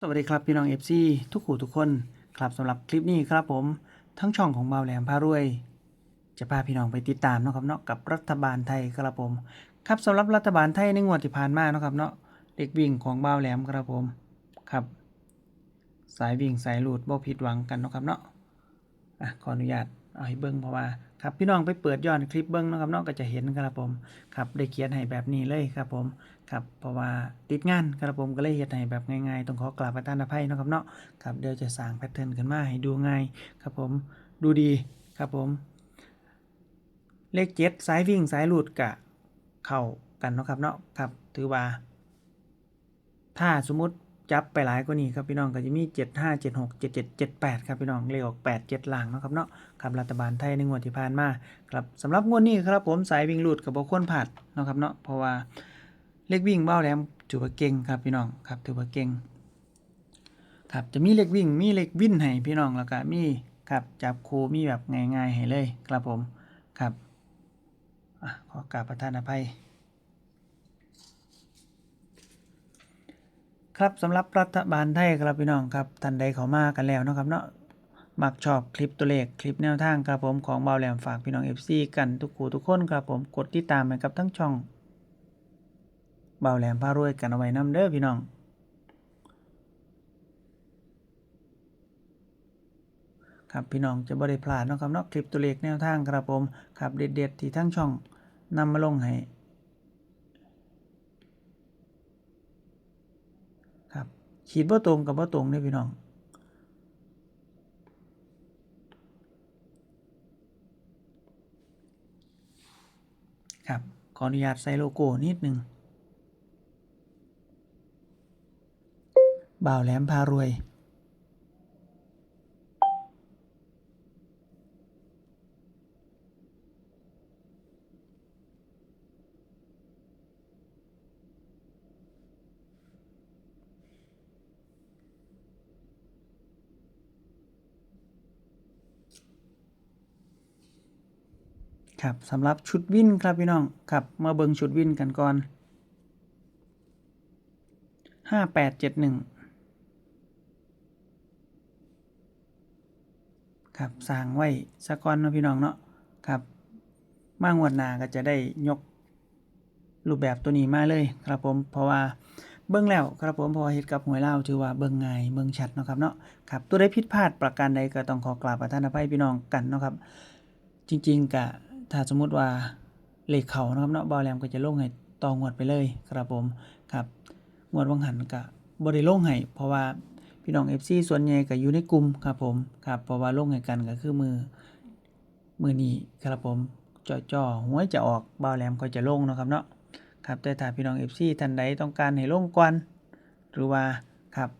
สวัสดีครับพี่น้อง FC ทุกขู่ทุกคนครับสำหรับคลิปนี้ครับผมทั้งช่องของเบาแหลมพารวย จะพาพี่น้องไปติดตามนะครับเนาะกับรัฐบาลไทยครับผม ครับสำหรับรัฐบาลไทยในงวดที่ผ่านมาเนาะครับเนาะเด็กวิ่งของเบาแหลมครับผมครับ สายวิ่งสายหลุดบ่ผิดหวังกันนะครับเนาะอะขออนุญาต เอาให้เบิ้งเพราะว่าครับพี่น้องไปเปิดย้อนคลิปเบิ้งเนาะครับเนาะก็จะเห็นครับผมครับได้เขียนให้แบบนี้เลยครับผมครับเพราะว่าติดงานครับผมก็เลยเฮ็ดให้แบบง่ายๆต้องขอกราบประทานอภัยเนาะครับเนาะครับเดี๋ยวจะสร้างแพทเทิร์นขึ้นมาให้ดูง่ายครับผมดูดีครับผม เลขเจ็ดสายวิ่งสายหลุดกะเข้ากันเนาะครับเนาะครับถือว่า ถ้าสมมติ จับไปหลายกว่านี้ครับพี่น้องก็จะมี 7 5 7 6 7 7 7 8 ครับพี่น้องเลขออก8 7หลังนะครับเนาะครับรัฐบาลไทยในงวดที่ผ่านมาครับสำหรับงวดนี้ครับผมสายวิ่งหลุดกับบ่ควรผ่านเนาะครับเนาะเพราะว่าเลขวิ่งเบ้าแหลมถือว่าเก่งครับพี่น้องครับถือว่าเก่งครับจะมีเลขวิ่งมีเลขวิ่นให้พี่น้องแล้วก็มีครับจับคูมีแบบง่ายๆให้เลยครับผมครับอขอกราบประทานอภัย ครับสำหรับรัฐบาลไทยครับพี่น้องครับท่านใดเขามากันแล้วนะครับเนาะมักชอบคลิปตัวเลขคลิปแนวทางครับผมของเบาแหลมฝากพี่น้อง FC กันทุกคู่ทุกคนครับผมกดติดตามไปกับทั้งช่องเบาแหลมพารวยกันเอาไว้นำเด้อพี่น้อง ครับพี่น้องจะบริพลาดนะครับเนาะคลิปตัวเลขแนวทางครับผมครับเด็ดๆที่ทั้งช่องนำมาลงให้ครับ ขีดบ่ตรงกับบ่ตรงเนี่ยพี่น้องครับขออนุญาตใส่โลโก้นิดหนึ่งบ่าวแหลมพารวย ครับสำหรับชุดวินครับพี่น้องครับมาเบิงชุดวินกันก่อนห้าแปดเจ็ดหนึ่งครับสร้างไว้สะก่อนเนาะพี่น้องเนาะครับมางวดหน้าก็จะได้ยกรูปแบบตัวนี้มาเลยครับผมเพราะว่าเบิ้งแล้วครับผมพอเฮ็ดกับหวยเล่าถือว่าเบิ้งง่ายเบิ้งชัดเนาะครับเนาะครับตัวได้ผิดพลาดประการใดก็ต้องขอกราบประทานอภัยพี่น้องกันเนาะครับ จริง ๆกะ ถ้าสมมุติว่าเลขเขานะครับเนาะบอลแรมก็จะลงให้ตองวดไปเลยครับผมครับงวดวังหันกะบ่ได้ลงให้เพราะว่าพี่น้อง FC ส่วนใหญ่ก็อยู่ในกลุ่มครับผมครับเพราะว่าโลงให้กันก็คือมือมือนี้ครับผมจ่อๆหวยจะออกบอลแรมก็จะลงนะครับเนาะครับแต่ถ้าพี่น้อง FC ท่านใดต้องการให้ลงก่อนหรือว่าครับ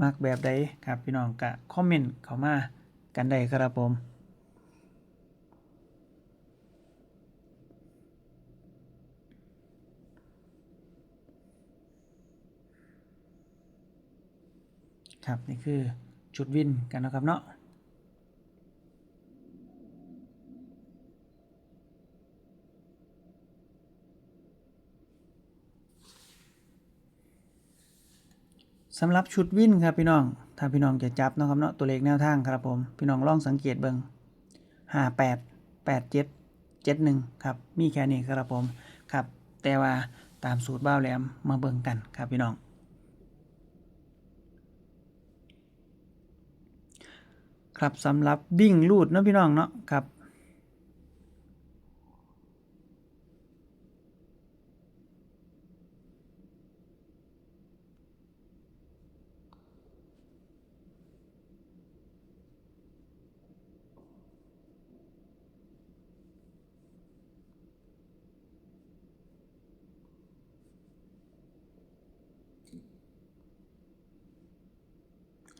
มักแบบใดครับพี่น้องก็คอมเมนต์เข้ามากันได้ครับผม ครับนี่คือจุดวินกันนะครับเนาะสำหรับชุดวินครับพี่น้อง ถ้าพี่น้องจะจับนะครับเนาะตัวเลขแนวทางครับผม พี่น้องลองสังเกตเบิงห้าแปดแปดเจ็ดเจ็ดหนึ่งครับ มีแค่นี้ครับผม ครับ แต่ว่าตามสูตรบ้าแหลมมาเบิงกันครับพี่น้อง ครับสำหรับวิ่งลูดเนาะพี่น้องเนาะครับ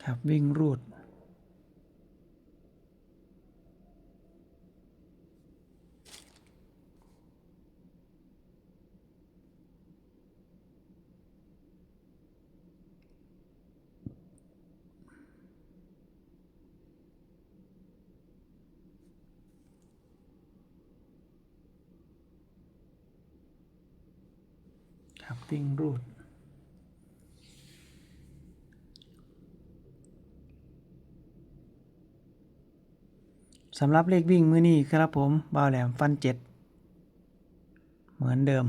ครับวิ่งรูด acting สำหรับเลขวิ่งมือนี้ครับผมบ้าแหลมฟันเจ็ดเหมือนเดิม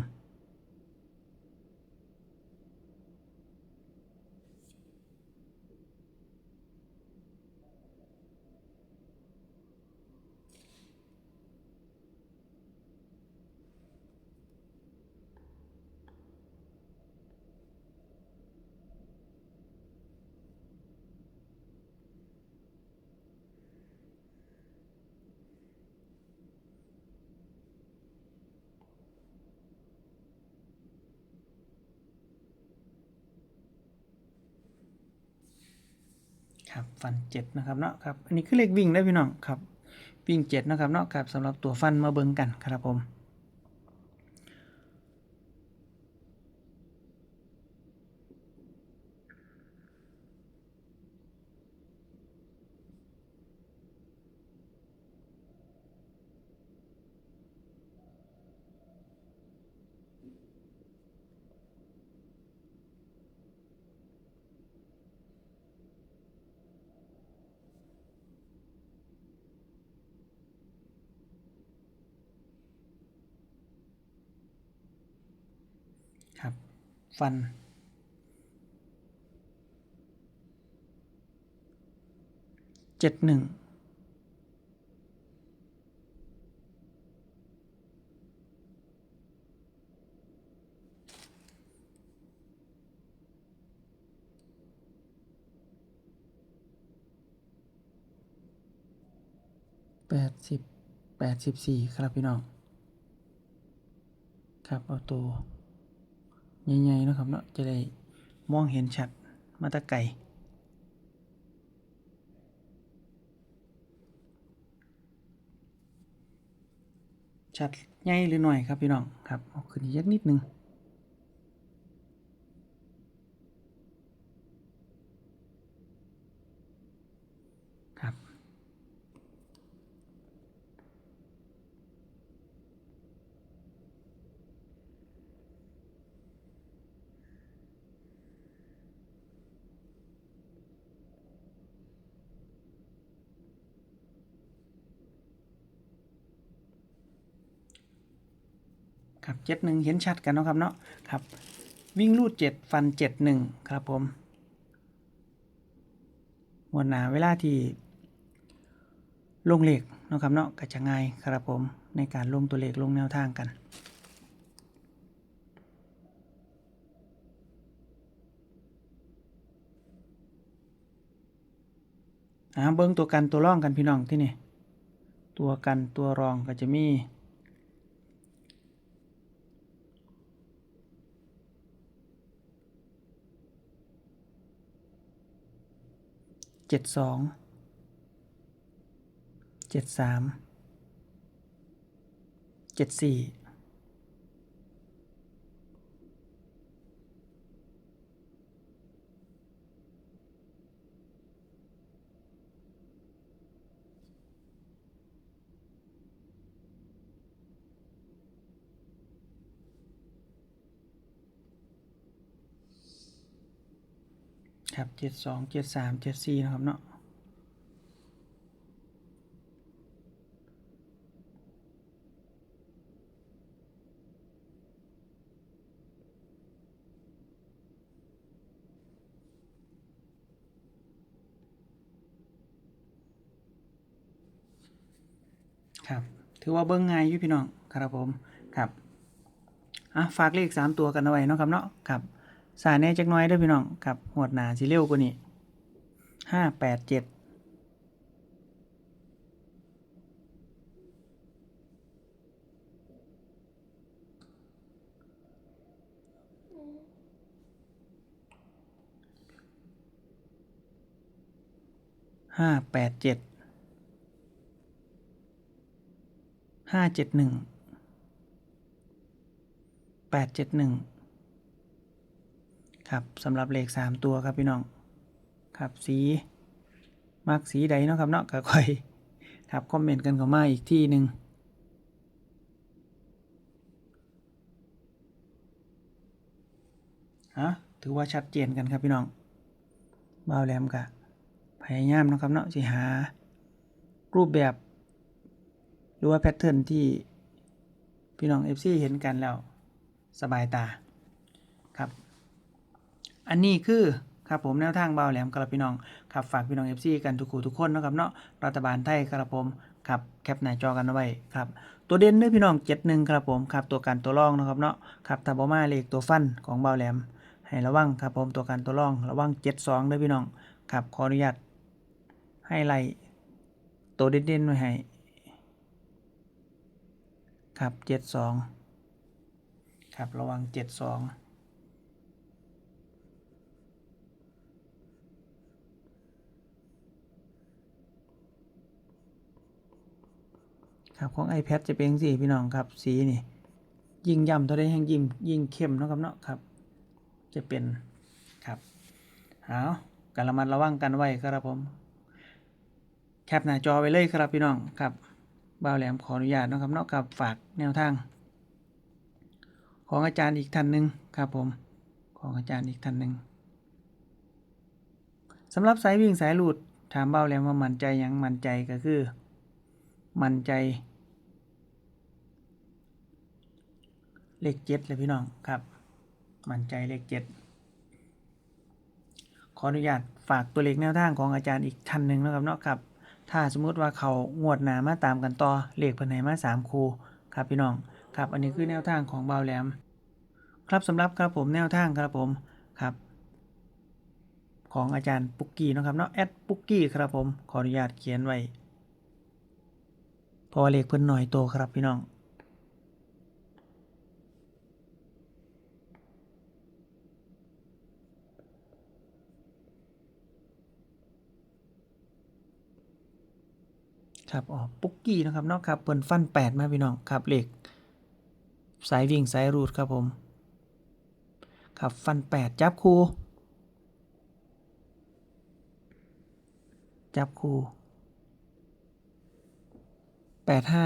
ครับฟันเจ็ดนะครับเนาะครับอันนี้คือเลขวิ่งได้พี่น้องครับวิ่งเจ็ดนะครับเนาะครับสำหรับตัวฟันมาเบิ่งกันครับผมครับ ฟัน เจ็ดหนึ่ง แปดสิบแปดสิบสี่ครับพี่น้อง ครับ เอาตัว ใหญ่ๆนะครับเนาะจะได้มองเห็นชัดมาตะไก่ชัดใหญ่หรือหน่อยครับพี่น้องครับเอาขึ้นอีกยักนิดนึงครับ ครับเจ็ดหนึ่งเห็นชัดกันเนาะครับเนาะครับ วิ่งรูดเจ็ดฟันเจ็ดหนึ่งครับผมมวนหนาเวลาที่ลงเลขเนาะครับเนาะก็จะง่ายครับผมในการลงตัวเลขลงแนวทางกันอ่าเบิ้งตัวกันตัวร่องกันพี่น้องที่นี่ ตัวกันตัวรองก็จะมี เจ็ดสองเจ็ดสามเจ็ดสี่ ครับเจ็ดสองเจ็ดสามเจ็ดสี่นะครับเนาะครับ ถือว่าเบิ้งง่ายอยู่พี่น้อง ครับผม ครับ อะ ฝากเลขสามตัวกันเอาไว้เนาะครับเนาะ ครับ สายแน่จักน้อยด้อพี่น้องครับหวดหนาสิเร็วกว่านี้ห้าแปดเจ็ดห้าแปดเจ็ดห้าเจ็ดหนึ่งแปดเจ็ดหนึ่ง ครับสำหรับเลขสามตัวครับพี่น้องครับสีมักสีใดเนาะครับเนาะก็ค่อยครับคอมเมนต์กันเข้ามาอีกที่หนึ่งฮะถือว่าชัดเจนกันครับพี่น้องบ่าวแหลมกะพยายามเนาะครับเนาะสิหา รูปแบบ หรือว่าแพทเทิร์นที่พี่น้อง FC เห็นกันแล้ว สบายตา อันนี้คือครับผมแนวทางเบาแหลมครับพี่น้องครับฝากพี่น้อง FC กันทุกคู่ทุกคนนะครับเนาะรัฐบาลไทยครับผมครับแคปหน้าจอกันเอาไว้ครับตัวเด่นเด้อพี่น้อง71ครับผมครับตัวกันตัวรองนะครับเนาะครับถ้าบ่มาเลขตัวฟันของเบาแหลม ให้ระวังครับผมตัวกันตัวรองระวัง72เด้อพี่น้องครับขออนุญาตให้ไล่ตัวเด่นๆไว้ให้ครับ72ครับระวัง72 ครับของ iPad จะเป็นสีพี่น้องครับสีนี่ยิ่งย่ำเท่าใดแห่งยิ่งยิ่งเข้มเนาะครับเนาะครับ จะเป็นครับเอาการระมัดระวังกันไว้ครับผม แคปหน้าจอไว้เลยครับพี่น้องครับบ่าวแหลมขออนุญาตนะครับเนาะกับฝากแนวทาง ของอาจารย์อีกท่านหนึ่งครับผม ของอาจารย์อีกท่านหนึ่งสำหรับสายวิ่งสายหลุดถามเบ้าแหลมว่ามั่นใจยังมั่นใจก็คือ มั่นใจ เลขเจ็ดเลยพี่น้องครับ มั่นใจเลขเจ็ดขออนุญาตฝากตัวเลขแนวทางของอาจารย์อีกท่านหนึ่งนะครับเนาะครับ ถ้าสมมุติว่าเขางวดหนามาตามกันต่อเลขเพิ่นมาสามคูครับพี่น้องครับ อันนี้คือแนวทางของเบาแหลม ครับสำหรับครับผมแนวทางครับผมครับ ของอาจารย์ปุกกี้นะครับเนาะแอดปุกกี้ครับผมขออนุญาตเขียนไว้ เพอเลขเพิ่นหน่อยโตครับพี่น้องครับอ๋อปุ๊กกี้นะครับนาะครับเปิ่นฟันแปดมาพี่น้องครับเหล็กสายวิ่งสายรูดครับผมครับฟันแปดจับคูจับคู แปดห้า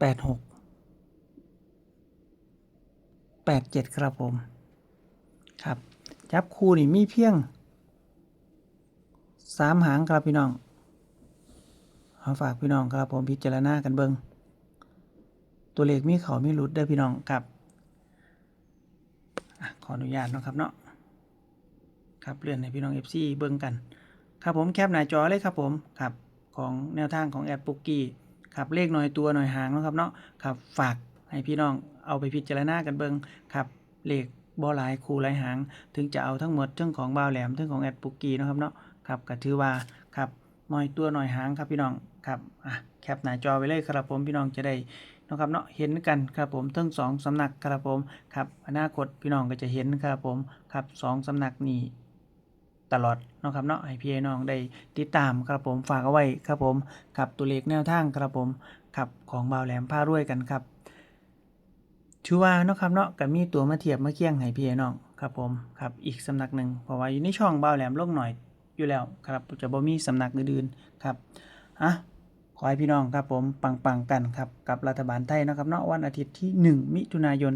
แปดหกแปดเจ็ดครับผม ครับ จับคูนี่มีเพียงสามหางครับพี่น้องเอาฝากพี่น้องครับผมพิจารณากันเบิงตัวเลขมีเขามีหลุดเด้พี่น้องครับอขออนุญาตนะครับเนาะครับเลื่อนให้พี่น้อง FC เบิ่งกัน ครับผมแคปหน้าจอเลยครับผมครับ ของแนวทางของแอดปุกกี้ครับเลขหน่อยตัวหน่อยหางนะครับเนาะครับฝากให้พี่น้องเอาไปพิจารณากันเบิงครับเลขบ่หลายคูหลายหาง ถึงจะเอาทั้งหมดทั้งของบ่าวแหลมทั้งของแอดปุกกี้นะครับเนาะครับก็ถือว่าครับหน่อยตัวหน่อยหางครับพี่น้องครับอะแคปหน้าจอไว้เลยครับผมพี่น้องจะได้นะครับเนาะเห็นกันครับผมทั้งสองสำนักครับผมครับอนาคตพี่น้องก็จะเห็นครับผมครับสองสำนักนี้ ตลอดเนาะครับเนาะให้พี่น้องได้ติดตามครับผมฝากเอาไว้ครับผมกับตัวเลขแนวทางครับผมขับของบ่าวแหลมผ้ารวยกันครับชื่อว่าเนาะครับเนาะกับมีตัวมาเทียบมาเคียงให้พี่น้องครับผมครับอีกสำนักหนึ่งเพราะว่าอยู่ในช่องบ่าวแหลมลงหน่อยอยู่แล้วครับจะบ่มีสำนักอื่นๆครับอะ ให้พี่น้องครับผมปังๆกันครับกับรัฐบาลไทยนะครับเนาะวันอาทิตย์ที่ 1 มิถุนายน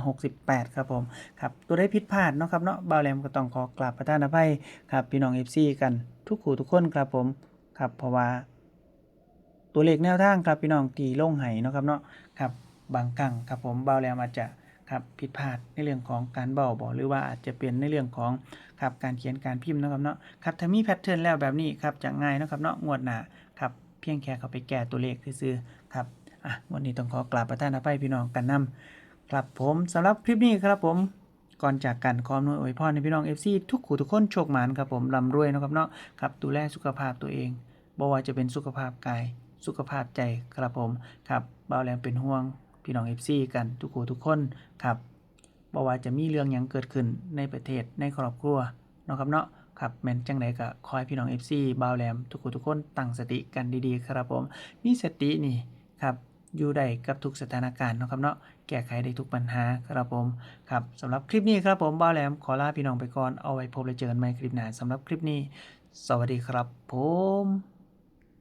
2568 ครับผมครับตัวได้ผิดพลาดเนาะครับเนาะบ่าวแหลมก็ต้องขอกราบประทานอภัยครับพี่น้อง FC กันทุกคู่ทุกคนครับผมครับเพราะว่า ตัวเลขแนวทางครับพี่น้องตีล่งไห้เนาะครับเนาะครับบางครั้งครับผมเบาแล้วอาจจะครับผิดพลาดในเรื่องของการเบาบอหรือว่าอาจจะเป็นในเรื่องของครับการเขียนการพิมพ์เนาะครับเนาะครับถ้ามีแพทเทิร์นแล้วแบบนี้ครับจะง่ายเนาะครับเนาะงวดหน้า พียงแค่เขาไปแก้ตัวเลขซื่อๆครับอะวันนี้ต้องขอกราบประทานอภัยพี่น้องกันนำครับผมสำหรับคลิปนี้ครับผมก่อนจากกันขออนวยอวยพรให้พี่น้อง FC ทุกขู่ทุกคนโชคหมานครับผมร่ำรวยนะครับเนาะครับดูแลสุขภาพตัวเองบ่ว่าจะเป็นสุขภาพกาย สุขภาพใจครับผมครับเบาแหลมเป็นห่วงพี่น้องเอฟซีกันทุกคนทุกคนครับบอกว่าจะมีเรื่องหยังเกิดขึ้นในประเทศในครอบครัวนะครับเนาะ ครับแม่นจังไดก็คอยพี่น้อง FC บาวแหลม ทุกคนทุกคนตั้งสติกันดีๆ ครับผม มีสตินี่ครับอยู่ได้กับทุกสถานการณ์นะครับเนาะแก้ไขได้ทุกปัญหาครับผมครับสำหรับคลิปนี้ครับผมบ้าแหลมขอลาพี่น้องไปก่อนเอาไว้พบและเจอกันใหม่คลิปหน้าสำหรับคลิปนี้ สวัสดีครับผม